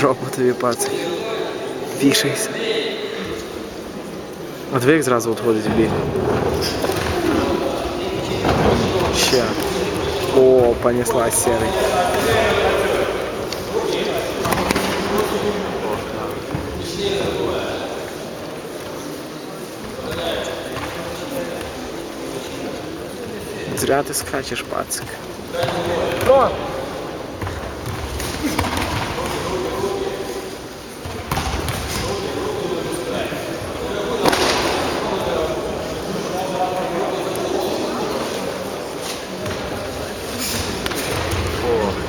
Жопу тобі пацик. Вішайся. А диви, як зразу відходить в бік. Ще. О, понеслась серий. Зря ти скачеш, пацик.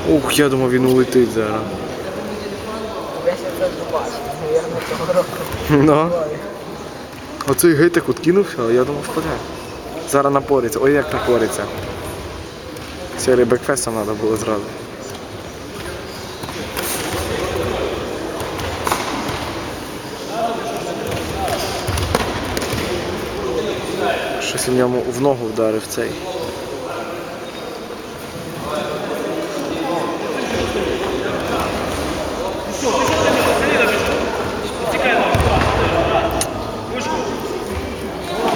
Ух, я думав, він улетить зараз. Ну. Оцей гейтик от кинувся, а я думав, впаде. Зараз напориться. Ой, як напориться. Серії бекфестом треба було зразу. Щось в ньому в ногу вдарив цей.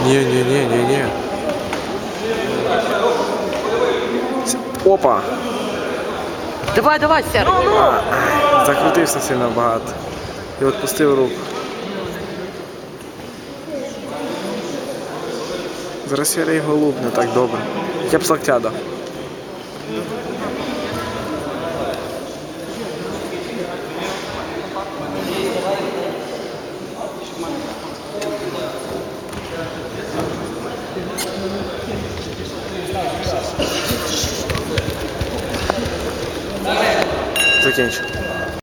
Ні. Опа! Давай, давай, Сер. Закрутився сильно багато. І відпустив руку. Зараз сірий голуб не так добре. Я б з локтя дав. 再进去。